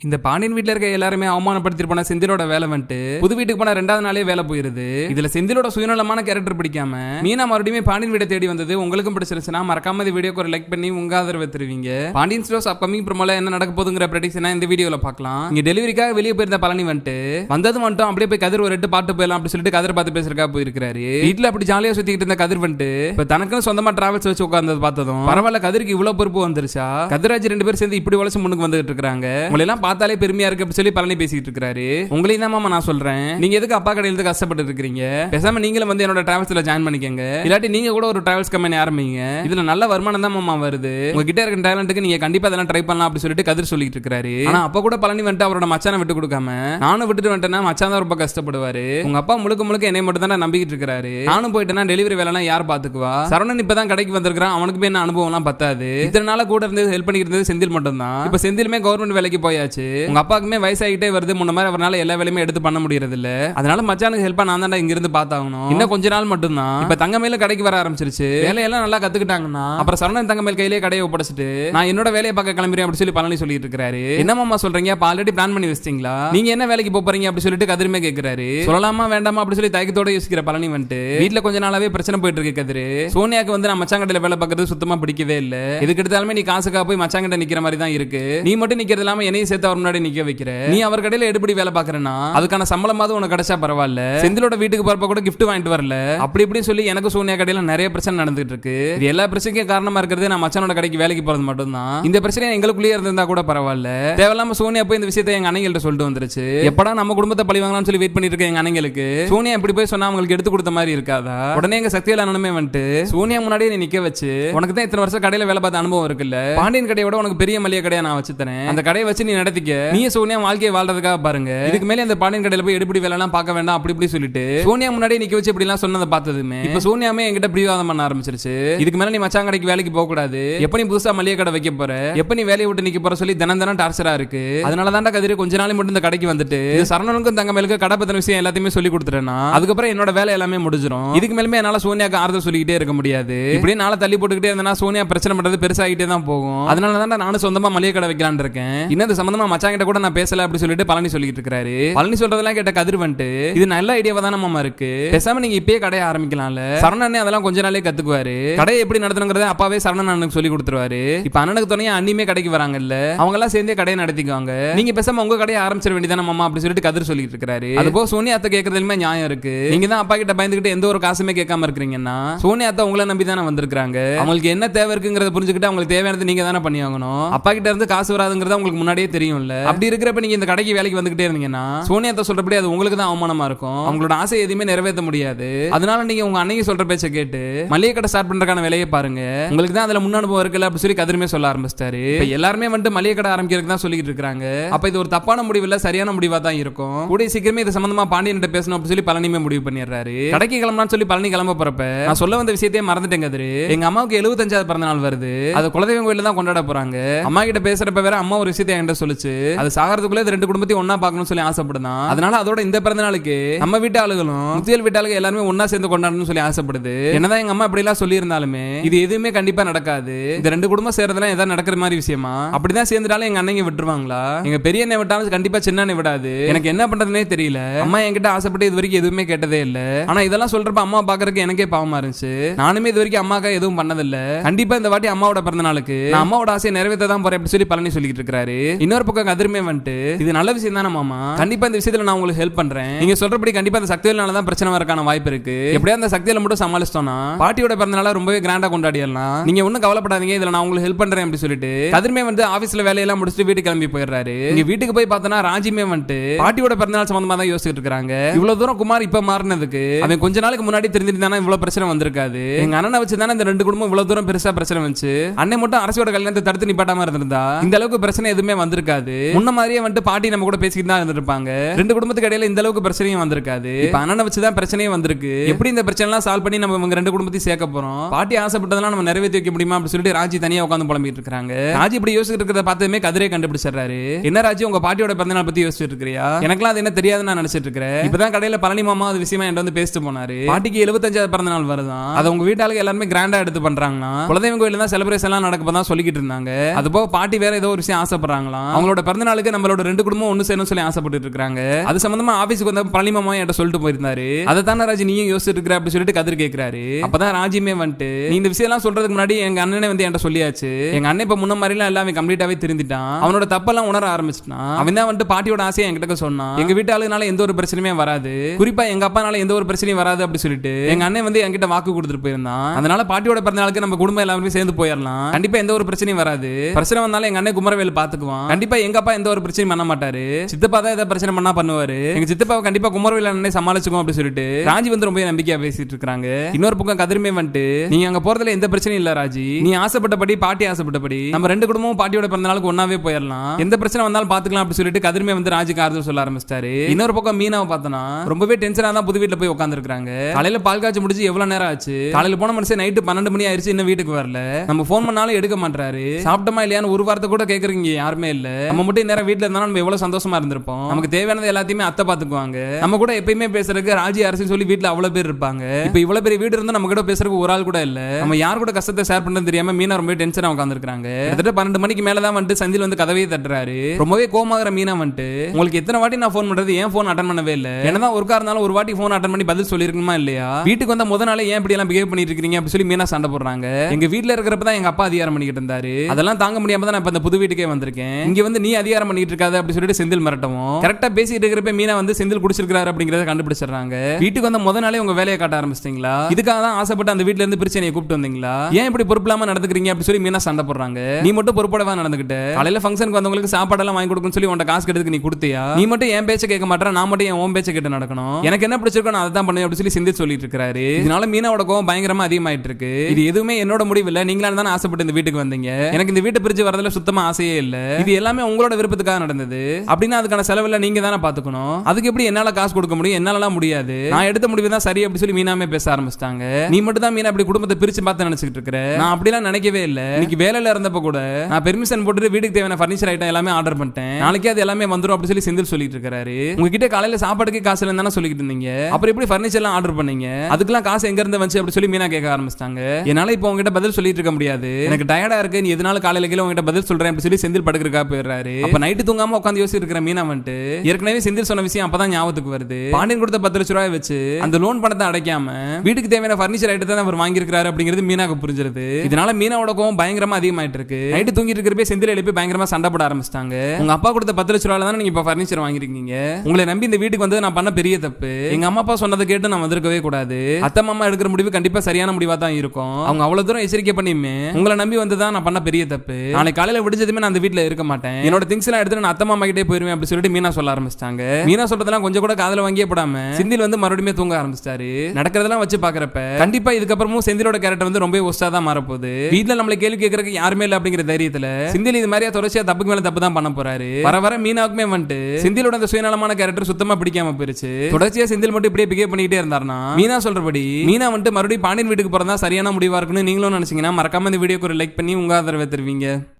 இந்த பாண்டியன் வீட்டில் இருக்க எல்லாருமே அவமானப்படுத்திட்டு போன செந்திலோட வேலை வந்துட்டு புது வீட்டுக்கு போன ரெண்டாவது நாளே வேலை போயிருது. இதுல செந்திலோட சுயநலமான கேரக்டர் பிடிக்காம மீனா மறுபடியும் பாண்டியன் வீட்டை தேடி வந்தது உங்களுக்கும் பிடிச்சிருச்சுன்னா மறக்காம இந்த வீடியோக்கு ஒரு லைக் பண்ணி உங்க ஆதரவு தருவீங்க. பாண்டியன் ஸ்டோர்ஸ் அப்கமிங் ப்ரோமோல என்ன நடக்க போகுதுங்கிற ப்ரெடிக்ஷனா இந்த வீடியோல பார்க்கலாம். இங்க டெலிவரிக்காக வெளியே போயிருந்த பழனி வந்துட்டு வந்தது மட்டும் அப்படியே போய் கதிர் ஒரு ரெட்டு பாட்டு போயிடலாம் அப்படி சொல்லிட்டு கதிர் பார்த்து பேசுறக்கா போயிருக்காரு வீட்டுல அப்படி ஜாலியா சுத்திக்கிட்டு இருந்த கதிர் வந்துட்டு இப்ப தனக்குன்னு சொந்தமா டிராவல்ஸ் வச்சு உட்கார்ந்தது பார்த்ததும் பரவாயில்ல கதிருக்கு இவ்வளவு பொறுப்பு வந்துருச்சா? கதிராஜ் ரெண்டு பேரும் சேர்ந்து இப்படி உழைச்சு முன்னுக்கு வந்துட்டு இருக்காங்க உங்களை எல்லாம் பார்த்தாலே பெருமையா இருக்கு அப்படின்னு சொல்லி பழனி பேசிட்டு இருக்காரு உங்களையும் தான் மாமா நான் சொல்றேன். நீங்க எதுக்கு அப்பா கடையில இருந்து கஷ்டப்பட்டு இருக்கீங்க பேசாம நீங்களும் வந்து என்னோட டிராவல்ஸ்ல ஜாயின் பண்ணிக்கங்க. இல்லாட்டி நீங்க கூட ஒரு டிராவல்ஸ் கம்பெனி ஆரம்பிங்க. இதுல நல்ல வருமானம் தான் மாமா வருது. உங்ககிட்ட இருக்க டேலண்ட்டுக்கு நீங்க கண்டிப்பா அதெல்லாம் ட்ரை பண்ணலாம் அப்படி சொல்லிட்டு கதிர் சொல்லிட்டு இருக்காரு ஆனா அப்ப கூட பழனி வந்துட்டு அவரோட மச்சானை விட்டு கொடுக்காம நானும் விட்டுட்டு வந்துட்டேன்னா மச்சான் தான் ரொம்ப கஷ்டப்படுவாரு. உங்க அப்பா முழுக்க முழுக்க என்னை மட்டும் தான் நம்பிக்கிட்டு இருக்காரு நானும் போயிட்டேன்னா டெலிவரி வேலைலாம் யார் பாத்துக்குவா? சரவணன் இப்பதான் கடைக்கு வந்திருக்கான் அவனுக்குமே என்ன அனுபவம்லாம் பத்தாது. இத்தனை கூட இருந்து ஹெல்ப் பண்ணிட்டு இருந்தது செந்தில் மட்டும் தான் இப்ப செந்திலுமே கவர்மெண்ட் வேலைக்கு போயாச்சு. உங்க அப்பாக்குமே வயசாகிட்டே வருது. முன்ன மாதிரி அவரால் எல்லா வேலையுமே எடுத்து பண்ண முடியறது இல்ல அதனால மச்சானுக்கு ஹெல்ப்பா நான் தான் இங்க இருந்து பார்த்தாகணும். இன்னும் கொஞ்ச நாள் மட்டும் தான் இப்ப தங்கமேல கடைக்கு வர ஆரம்பிச்சிருச்சு. வேலையெல்லாம் நல்லா கத்துக்கிட்டாங்கன்னா அப்புறம் சரவணன் தங்கமேல் கையிலேயே கடையை ஒப்படைச்சிட்டு நான் என்னோட வேலையை பார்க்க கிளம்புறேன் அப்படி சொல்லி பழனி சொல்லிட்டு இருக்காரு என்னமாமா சொல்றீங்க? அப்ப ஆல்ரெடி பிளான் பண்ணி வச்சிட்டீங்களா? நீங்க என்ன வேலைக்கு போறீங்க? அப்படி சொல்லிட்டு கதிருமே கேக்குறாரு. சொல்லலாமா வேண்டாமா? அப்படி சொல்லி தயக்கத்தோட யோசிக்கிற பழனி வந்துட்டு வீட்டுல கொஞ்ச நாளாவே பிரச்சனை போயிட்டு இருக்கு கதிரு. சோனியாக்கு வந்து நான் மச்சாங்கடையில வேலை பார்க்கறது சுத்தமா பிடிக்கவே இல்ல. எதுக்கு எடுத்தாலுமே நீ காசுக்கா போய் மச்சாங்கிட்ட நிக்கிற மாதிரி தான் இருக்கு. நீ மட்டும் நிக்கிறது இல்லாம என்னையும் சேர்த்து அவர் முன்னாடி நிக்க வைக்கிற. நீ அவர் கடையில எடுபடி வேலை பாக்குறேன்னா அதுக்கான சம்பளமாவது உனக்கு கிடைச்சா பரவாயில்ல. செந்திலோட வீட்டுக்கு போறப்ப கூட gift வாங்கிட்டு வரல. அப்படி இப்படி சொல்லி எனக்கு சோனியா கடையில நிறைய பிரச்சனை நடந்துட்டு இருக்கு. இது எல்லா பிரச்சனைக்கும் காரணமா இருக்கிறது நான் மச்சானோட கடைக்கு வேலைக்கு போறது மட்டும் தான் இந்த பிரச்சனை எங்களுக்குள்ளேயே இருந்திருந்தா கூட பரவாயில்ல. தேவையில்லாம சோனியா போய் இந்த விஷயத்தை எங்க அண்ணங்கள்ட்ட சொல்லிட்டு வந்துருச்சு. எப்படா நம்ம குடும்பத்தை பழி வாங்கலாம்னு சொல்லி வெயிட் பண்ணிட்டு இருக்க எங்க அண்ணங்களுக்கு? சோனியா இப்படி போய் சொன்னா அவங்களுக்கு எடுத்து கொடுத்த மாதிரி இருக்காதா? உடனே எங்க சக்தியில அண்ணனுமே வந்துட்டு சோனியா முன்னாடியே நீ நிக்க வச்சு உனக்கு தான் இத்தனை வருஷம் கடையில வேலை பார்த்த அனுபவம் இருக்குல்ல? பாண்டியன் கடையோட உனக்கு பெரிய மளிகை கடையை நான் வச்சு தரேன். அந்த கடையை வச்சு நீ நடத்திக்க நீ சோனியா வாழ்க்கையை வாழ்றதுக்காக பாருங்க. இதுக்கு மேலே அந்த பாண்டியன் கடையில போய் எடுப்படி வேலை எல்லாம் பார்க்க வேண்டாம் அப்படி இப்படி சொல்லிட்டு சோனியா முன்னாடியே நிக்க வச்சு இப்படி எல்லாம் சொன்னதை பார்த்ததுமே இப்ப சோனியாமே என்கிட்ட பிடிவாதம் பண்ண ஆரம்பிச்சிருச்சு. இதுக்கு மேல நீ மச்சான் கடைக்கு வேலைக்கு போக கூடாது எப்ப நீ புதுசா மளிகை கடை வைக்க போற? எப்ப நீ வேலையை விட்டு நிக்க போற சொல்லி தினம் தினம் டார்ச்சரா இருக்கு. அதனால தான்டா கதிர கொஞ்ச நாள் மட்டும் இந்த கடைக்கு வந்துட்டு சரணனுக்கும் தங்க மேலுக்கு கடை பத்தின விஷயம் எல்லாத்தையுமே சொல்லி கொடுத்துட்டேன்னா அதுக்கப்புறம் என்னோட வேலை எல்லாமே முடிஞ்சிடும் இதுக்கு மேலுமே என்னால சோனியாக்கு ஆறுதல் சொல்லிக்கிட்டே இருக்க முடியாது. இப்படியே நாளை தள்ளி போட்டுக்கிட்டே இருந்தேன்னா சோனியா பிரச்சனை பண்றது பெருசாகிட்டே தான் போகும். அதனால தான் நானும் சொந்தமா மளிகை கடை வைக்கலாம்னு இருக்கேன். இன்னும் இது மச்சான் மச்சாங்கிட்ட கூட நான் பேசல அப்படி சொல்லிட்டு பழனி சொல்லிட்டு இருக்காரு பழனி சொல்றதெல்லாம் கேட்ட கதிர் வந்துட்டு இது நல்ல ஐடியாவா தான் மாமா இருக்கு? பேசாம நீங்க இப்பயே கடையை ஆரம்பிக்கலாம்ல. சரணனே அதெல்லாம் கொஞ்ச நாளே கத்துக்குவாரு. கடையை எப்படி நடத்தணுங்கிறத அப்பாவே சரணன் அண்ணனுக்கு சொல்லி கொடுத்துருவாரு. இப்ப அண்ணனுக்கு துணையா அண்ணியுமே கடைக்கு வராங்கல்ல. அவங்க எல்லாம் சேர்ந்தே கடையை நடத்திக்குவாங்க. நீங்க பேசாம உங்க கடையை ஆரம்பிச்சிட வேண்டியதான மாமா அப்படி சொல்லிட்டு கதிர் சொல்லிட்டு இருக்காரு அது போக சோனியா அத்தை கேட்கறதுலுமே நியாயம் இருக்கு. நீங்க தான் அப்பா கிட்ட பயந்துகிட்டு எந்த ஒரு காசுமே கேட்காம இருக்கிறீங்கன்னா சோனியா அத்தை உங்களை நம்பி தானே வந்திருக்காங்க அவங்களுக்கு என்ன தேவை இருக்குங்கிறத புரிஞ்சுக்கிட்டு அவங்களுக்கு தேவையானது நீங்க தானே பண்ணி வாங்கணும் அப்பா கிட்ட இருந்து காசு வராதுங்கிறத உங்களுக்கு முன்னாடியே தெரியும். தெரியும்ல. அப்படி இருக்கிறப்ப நீங்க இந்த கடைக்கு வேலைக்கு வந்துகிட்டே இருந்தீங்கன்னா சோனியாத்த சொல்றபடி அது உங்களுக்கு தான் அவமானமா இருக்கும். அவங்களோட ஆசை எதுவுமே நிறைவேற்ற முடியாது. அதனால நீங்க உங்க அன்னைக்கு சொல்ற பேச்சை கேட்டு மளிகை கடை ஸ்டார்ட் பண்றதுக்கான வேலையை பாருங்க. உங்களுக்கு தான் அதுல முன் அனுபவம் இருக்குல்ல அப்படி சொல்லி கதிருமே சொல்ல ஆரம்பிச்சிட்டாரு. எல்லாருமே வந்துட்டு மளிகை கடை ஆரம்பிக்கிறதுக்கு தான் சொல்லிட்டு இருக்காங்க அப்ப இது ஒரு தப்பான முடிவு இல்ல சரியான முடிவா தான் இருக்கும். கூடிய சீக்கிரமே இது சம்பந்தமா பாண்டியன் பேசணும் அப்படின்னு சொல்லி பழனியுமே முடிவு பண்ணிடுறாரு. கடைக்கு கிளம்பலாம்னு சொல்லி பழனி கிளம்ப போறப்ப நான் சொல்ல வந்த விஷயத்தையே மறந்துட்டேன் கதிரு. எங்க அம்மாவுக்கு எழுபத்தஞ்சாவது பிறந்த நாள் வருது. அது குலதெய்வம் கோயில தான் கொண்டாட போறாங்க. அம்மா கிட்ட பேசுறப்ப வேற அம்மா ஒரு விஷயத்தை என்கிட்ட சொல்லுச்சு. அது சாகிறதுக்குள்ள இது ரெண்டு குடும்பத்தையும் ஒண்ணா பார்க்கணும்னு சொல்லி ஆசைப்படுதான் அதனால அதோட இந்த பிறந்த நாளுக்கு நம்ம வீட்டு ஆளுகளும் முத்தியல் வீட்டு ஆளுங்க எல்லாருமே ஒண்ணா சேர்ந்து கொண்டாடணும்னு சொல்லி ஆசைப்படுது. என்னதான் எங்க அம்மா இப்படி எல்லாம் சொல்லி இருந்தாலுமே இது எதுவுமே கண்டிப்பா நடக்காது. இந்த ரெண்டு குடும்பம் சேர்றதுலாம் ஏதாவது நடக்கிற மாதிரி விஷயமா? அப்படிதான் சேர்ந்துட்டாலும் எங்க அண்ணங்க விட்டுருவாங்களா? எங்க பெரிய அண்ணன் விட்டாலும் கண்டிப்பா சின்ன அண்ணன் விடாது. எனக்கு என்ன பண்றதுனே தெரியல. அம்மா என்கிட்ட ஆசைப்பட்டு இது வரைக்கும் எதுவுமே கேட்டதே இல்ல. ஆனா இதெல்லாம் சொல்றப்ப அம்மா பாக்குறதுக்கு எனக்கே பாவமா இருந்துச்சு. நானுமே இது வரைக்கும் அம்மாக்கா எதுவும் பண்ணதில்ல. கண்டிப்பா இந்த வாட்டி அம்மாவோட பிறந்த நாளுக்கு நான் அம்மாவோட ஆசையை நிறைவேற்ற தான் போறேன் அப்படி சொல்லி பழனி சொல்லிட்டு இருக்காரு இன்னொரு பக்கம் கதிருமே வந்துட்டு இது நல்ல விஷயம் தானே மாமா? கண்டிப்பா இந்த விஷயத்துல நான் உங்களுக்கு ஹெல்ப் பண்றேன். நீங்க சொல்றபடி கண்டிப்பா அந்த சக்தியினால தான் பிரச்சனை வரக்கான வாய்ப்பு இருக்கு. எப்படியா அந்த சக்தியில மட்டும் சமாளிச்சிட்டோம்னா பாட்டியோட பிறந்தனால ரொம்பவே கிராண்டா கொண்டாடிடலாம். நீங்க ஒன்னும் கவலைப்படாதீங்க இதுல நான் உங்களுக்கு ஹெல்ப் பண்றேன் அப்படி சொல்லிட்டு. கதிர்மே வந்து ஆபீஸ்ல வேலையெல்லாம் முடிச்சுட்டு வீட்டுக்கு கிளம்பி போயிடுறாரு. இங்க வீட்டுக்கு போய் பார்த்தனா ராஜிமே வந்துட்டு பாட்டியோட பிறந்தநாள் சம்பந்தமா தான் யோசிச்சுட்டு இருக்காங்க இவ்வளவு தூரம் குமார் இப்ப மாறினதுக்கு அவன் கொஞ்ச நாளுக்கு முன்னாடி தெரிஞ்சிருந்தானா இவ்வளவு பிரச்சனை வந்திருக்காது. எங்க அண்ணனை வச்சுதானே இந்த ரெண்டு குடும்பம் இவ்வளவு தூரம் பெருசா பிரச்சனை வந்துச்சு. அண்ணன் மட்டும் அரசியோட கல்யாணத்தை தடுத்து நிப்பாட்டாம இருந்திருந்தா இந்த அளவுக்கு பிரச்சனை எதுவுமே வந்திருக்காது. முன்ன மாதிரியே வந்துட்டு பாட்டி நம்ம கூட பேசிக்கிட்டு தான் இருந்திருப்பாங்க. ரெண்டு குடும்பத்துக்கு இடையில இந்த அளவுக்கு பிரச்சனையும் வந்திருக்காது. இப்ப அண்ணனை வச்சு தான் பிரச்சனையும் வந்திருக்கு. எப்படி இந்த பிரச்சனை எல்லாம் சால்வ் பண்ணி நம்ம இவங்க ரெண்டு குடும்பத்தையும் சேர்க்க போறோம்? பாட்டி ஆசைப்பட்டதெல்லாம் நம்ம நிறைவேற்றி வைக்க முடியுமா அப்படின்னு சொல்லிட்டு ராஜி தனியா உட்காந்து புலம்பிட்டு இருக்காங்க ராஜி இப்படி யோசிச்சுட்டு இருக்கிறத பார்த்ததுமே கதிரே கண்டுபிடிச்சிடுறாரு. என்ன ராஜி உங்க பாட்டியோட பிறந்தநாள் பத்தி யோசிச்சுட்டு இருக்கிறியா? எனக்குலாம் அது என்ன தெரியாதுன்னு நான் நினைச்சிட்டு இருக்கிறேன். இப்பதான் கடையில பழனி மாமா அது விஷயமா என்கிட்ட வந்து பேசிட்டு போனாரு. பாட்டிக்கு எழுபத்தஞ்சாவது பிறந்த நாள் வருதான் அதை உங்க வீட்டாளுக்கு எல்லாருமே கிராண்டா எடுத்து பண்றாங்கன்னா குலதெய்வம் கோயில தான் செலிப்ரேஷன் எல்லாம் நடக்க தான் சொல்லிக்கிட்டு இருந்தாங்க. அது போக பாட்டி வேற ஏதோ ஒரு விஷயம் ஆசைப்படுறாங்களாம். அவங்களோட அவங்களோட பிறந்த நாளுக்கு நம்மளோட ரெண்டு குடும்பம் ஒண்ணு சேரணும் சொல்லி ஆசைப்பட்டு இருக்காங்க அது சம்பந்தமா ஆபீஸ்க்கு வந்த பழனி மாமா என்கிட்ட சொல்லிட்டு போயிருந்தாரு. அதை தானே ராஜி நீயும் யோசிச்சுட்டு இருக்கிற அப்படின்னு சொல்லிட்டு கதிர் கேட்கிறாரு அப்பதான் ராஜியுமே வந்துட்டு நீ இந்த விஷயம் எல்லாம் சொல்றதுக்கு முன்னாடி எங்க அண்ணனே வந்து என்கிட்ட சொல்லியாச்சு. எங்க அண்ணன் இப்ப முன்ன மாதிரி எல்லாம் எல்லாமே கம்ப்ளீட்டாவே திருந்திட்டான். அவனோட தப்பெல்லாம் உணர ஆரம்பிச்சிட்டான். அவன் தான் வந்துட்டு பாட்டியோட ஆசையை என்கிட்ட சொன்னான். எங்க வீட்டு ஆளுனால எந்த ஒரு பிரச்சனையுமே வராது. குறிப்பா எங்க அப்பானால எந்த ஒரு பிரச்சனையும் வராது அப்படி சொல்லிட்டு எங்க அண்ணன் வந்து என்கிட்ட வாக்கு கொடுத்துட்டு போயிருந்தான். அதனால பாட்டியோட பிறந்த நாளுக்கு நம்ம குடும்பம் எல்லாருமே சேர்ந்து போயிடலாம். கண்டிப்பா எந்த ஒரு பிரச்சனையும் வராது. பிரச்சனை வந்தாலும் எங்க அண்ணன் குமரவேல் பாத்துக்குவான் கண்டிப்பா எங்க அப்பா எந்த ஒரு பிரச்சனையும் பண்ண மாட்டாரு. சித்தப்பா தான் ஏதாவது பிரச்சனை பண்ணா பண்ணுவாரு. எங்க சித்தப்பாவை கண்டிப்பா குமரவேல் அண்ணனை சமாளிச்சுக்கோம் அப்படின்னு சொல்லிட்டு ராஜி வந்து ரொம்ப நம்பிக்கையா பேசிட்டு இருக்காங்க. இன்னொரு பக்கம் கதிர்மே வந்துட்டு நீங்க அங்க போறதுல எந்த பிரச்சனையும் இல்ல ராஜி. நீ ஆசைப்பட்டபடி பாட்டி ஆசைப்பட்டபடி நம்ம ரெண்டு குடும்பமும் பாட்டியோட பிறந்த நாளுக்கு ஒன்னாவே போயிடலாம். எந்த பிரச்சனை வந்தாலும் பாத்துக்கலாம் அப்படின்னு சொல்லிட்டு கதிர்மே வந்து ராஜிக்கு ஆறுதல் சொல்ல ஆரம்பிச்சிட்டாரு. இன்னொரு பக்கம் மீனாவை பார்த்தனா ரொம்பவே டென்ஷனா தான் புது வீட்டுல போய் உட்காந்துருக்காங்க காலையில பால் காய்ச்சி முடிச்சு எவ்வளவு நேரம் ஆச்சு? காலையில போன மனுஷன் நைட்டு பன்னெண்டு மணி ஆயிருச்சு இன்னும் வீட்டுக்கு வரல. நம்ம ஃபோன் பண்ணாலும் எடுக்க மாட்டாரு சாப்பிட்டமா இல்லையான்னு ஒரு வார்த்தை கூட கேக்குறீங்க யாருமே இல்ல. நம்ம மட்டும் நேரம் வீட்டுல இருந்தாலும் நம்ம எவ்வளவு சந்தோஷமா இருந்திருப்போம். நமக்கு தேவையானது எல்லாத்தையுமே அத்தை பாத்துக்குவாங்க. நம்ம கூட எப்பயுமே பேசுறதுக்கு ராஜி அரசு சொல்லி வீட்டுல அவ்வளவு பேர் இருப்பாங்க. இப்ப இவ்வளவு பெரிய வீடு இருந்தா நம்ம கூட பேசுறதுக்கு ஒரு ஆள் கூட இல்ல. நம்ம யார் கூட கஷ்டத்தை ஷேர் பண்றது தெரியாம மீனா ரொம்ப டென்ஷனா உட்காந்துருக்காங்க கிட்டத்தட்ட பன்னெண்டு மணிக்கு மேல தான் வந்துட்டு செந்தில் வந்து கதவையே தட்டுறாரு. ரொம்பவே கோமாகிற மீனா வந்துட்டு உங்களுக்கு எத்தனை வாட்டி நான் ஃபோன் பண்றது? ஏன் ஃபோன் அட்டன் பண்ணவே இல்ல? என்னதான் ஒருக்கா இருந்தாலும் ஒரு வாட்டி ஃபோன் அட்டன் பண்ணி பதில் சொல்லிருக்குமா இல்லையா? வீட்டுக்கு வந்த முத நாளே ஏன் இப்படி எல்லாம் பிஹேவ் பண்ணிட்டு இருக்கீங்க? அப்படி சொல்லி மீனா சண்டை போடுறாங்க. எங்க வீட்ல இருக்கிறப்ப தான் எங்க அப்பா அதிகாரம் பண்ணிக்கிட்டு இருந்தாரு. அதெல்லாம் தாங்க முடியாம தான் நான் இப்ப இந்த புது வீட்டுக்கே வந்திருக்கேன். இங்க வந்து நீ அதிகாரம் பண்ணிட்டு இருக்காது அப்படி சொல்லிட்டு செந்தில் மிரட்டவும். கரெக்டா பேசிட்டு இருக்கிறப்ப மீனா வந்து செந்தில் குடிச்சிருக்காரு அப்படிங்கறத கண்டுபிடிச்சிடுறாங்க. வீட்டுக்கு வந்த முத நாளே உங்க வேலையை காட்ட ஆரம்பிச்சிட்டீங்களா? இதுக்காக தான் ஆசைப்பட்டு அந்த வீட்ல இருந்து பிரச்சனையை கூப்பிட்டு வந்தீங்களா? ஏன் இப்படி பொறுப்பில்லாம நடந்துக்கிறீங்க அப்படி சொல்லி மீனா சண்டை போடுறாங்க. நீ மட்டும் பொறுப்படவா நடந்துகிட்ட காலையில ஃபங்க்ஷனுக்கு வந்தவங்களுக்கு சாப்பாடெல்லாம் வாங்கி கொடுக்கணும்னு சொல்லி உன்ட காசு கெடுத்துக்கு நீ கொடுத்தியா? நீ மட்டும் என் பேச்ச கேட்க மாட்டா நான் மட்டும் என் ஓம் பேச்ச கேட்டு நடக்கணும். எனக்கு என்ன பிடிச்சிருக்கோ நான் அதை தான் அப்படி சொல்லி சிந்தி சொல்லிட்டு இருக்காரு. இதனால மீனாவோட கோவம் பயங்கரமா அதிகமாயிட்டு இருக்கு இது எதுவுமே என்னோட முடிவு இல்ல. நீங்களா தானே ஆசைப்பட்டு இந்த வீட்டுக்கு வந்தீங்க. எனக்கு இந்த வீட்டை பிரிச்சு வரதுல சுத்தமா ஆசையே இல்ல. இது எல்லாமே உங்களோட விருப்பத்துக்காக நடந்தது. அப்படின்னா அதுக்கான செலவுல நீங்க தானே பாத்துக்கணும் அதுக்கு எப்படி என்னால காசு கொடுக்க முடியும்? என்னாலலாம் முடியாது. நான் எடுத்த முடிவு தான் சரி அப்படி சொல்லி மீனாமே பேச ஆரம்பிச்சிட்டாங்க. நீ மட்டும் தான் மீனா அப்படி குடும்பத்தை பிரிச்சு பார்த்து நினைச்சிட்டு இருக்கிற? நான் அப்படிலாம் நினைக்கவே இல்ல. இன்னைக்கு வேலையில இருந்தப்ப கூட நான் பெர்மிஷன் போட்டுட்டு வீட்டுக்கு தேவையான ஃபர்னிச்சர் ஐட்டம் எல்லாமே ஆர்டர் பண்ணிட்டேன். நாளைக்கே அது எல்லாமே வந்துடும் அப்படி சொல்லி செந்தில் சொல்லிட்டு இருக்காரு உங்ககிட்ட காலையில சாப்பாடுக்கு காசு இல்லைன்னு தானே சொல்லிட்டு இருந்தீங்க. அப்புறம் எப்படி ஃபர்னிச்சர்லாம் ஆர்டர் பண்ணீங்க? அதுக்கெல்லாம் காசு எங்க இருந்து வந்துச்சு அப்படி சொல்லி மீனா கேட்க ஆரம்பிச்சிட்டாங்க. என்னால இப்போ உங்ககிட்ட பதில் சொல்லிட்டு இருக்க முடியாது. எனக்கு டயர்டா இருக்கு. நீ எதனால காலையில கீழே உங்ககிட்ட பதில் சொல்றேன் அப்படி சொல்லி செந்தில் படுக்கிறக்கா பண்றாரு அப்ப நைட்டு தூங்காம உட்காந்து யோசிச்சு இருக்கிற மீனா வந்துட்டு ஏற்கனவே செந்தில் சொன்ன விஷயம் அப்பதான் ஞாபகத்துக்கு வருது. பாண்டியன் கொடுத்த பத்து லட்சம் ரூபாய் வச்சு அந்த லோன் பணத்தை அடைக்காம வீட்டுக்கு தேவையான ஃபர்னிச்சர் ஐட்டத்தை தான் அவர் வாங்கியிருக்காரு அப்படிங்கிறது மீனாக்கு புரிஞ்சிருது. இதனால மீனாவோட கோவம் பயங்கரமா அதிகமாயிட்டு இருக்கு. நைட்டு தூங்கிட்டு இருக்கிறப்ப செந்தில் எழுப்பி பயங்கரமா சண்டை போட ஆரம்பிச்சிட்டாங்க. உங்க அப்பா கொடுத்த பத்து லட்ச ரூபாய் தான் நீங்க இப்ப ஃபர்னிச்சர் வாங்கிருக்கீங்க உங்களை நம்பி இந்த வீட்டுக்கு வந்து நான் பண்ண பெரிய தப்பு. எங்க அம்மா அப்பா சொன்னதை கேட்டு நான் வந்திருக்கவே கூடாது. அத்தை மாமா எடுக்கிற முடிவு கண்டிப்பா சரியான முடிவா தான் இருக்கும். அவங்க அவ்வளவு தூரம் எச்சரிக்கை பண்ணியுமே உங்களை நம்பி வந்து தான் நான் பண்ண பெரிய தப்பு. நாளைக்கு காலையில விடிஞ்சதுமே நான் அந்த வீட்டுல இருக்க மாட்டேன். என்னோட திங்ஸ் எல்லாம் எடுத்து நான் அத்தை கிட்டே போயிருவேன் அப்படி சொல்லிட்டு மீனா சொல்ல ஆரம்பிச்சிட்டாங்க. மீனா சொல்றதெல்லாம் கொஞ்சம் கூட காதுல வாங்கியே போடாம செந்தில் வந்து மறுபடியும் தூங்க ஆரம்பிச்சிட்டாரு. நடக்கிறதெல்லாம் வச்சு பாக்குறப்ப கண்டிப்பா இதுக்கப்புறமும் செந்திலோட கேரக்டர் வந்து ரொம்ப ஒஸ்டா தான் மாறப்போகுது. வீட்ல நம்மள கேள்வி கேட்கறதுக்கு யாருமே இல்ல அப்படிங்கிற தைரியத்துல செந்தில் இது மாதிரியா தொடர்ச்சியா தப்புக்கு மேல தப்பு தான் பண்ண போறாரு. வர வர மீனாவுக்குமே வந்துட்டு செந்திலோட அந்த சுயநலமான கேரக்டர் சுத்தமா பிடிக்காம போயிருச்சு. தொடர்ச்சியா செந்தில் மட்டும் இப்படியே பிகேவ் பண்ணிக்கிட்டே இருந்தாருன்னா மீனா சொல்றபடி மீனா வந்துட்டு மறுபடியும் பாண்டியன் வீட்டுக்கு போறதா சரியான முடிவா இருக்குன்னு நீங்களும் நினைச்சீங்கன்னா மறக்காம இந்த வீடியோக்கு ஒரு லைக் பண்ணி உங்க ஆதரவை தருவீங்க.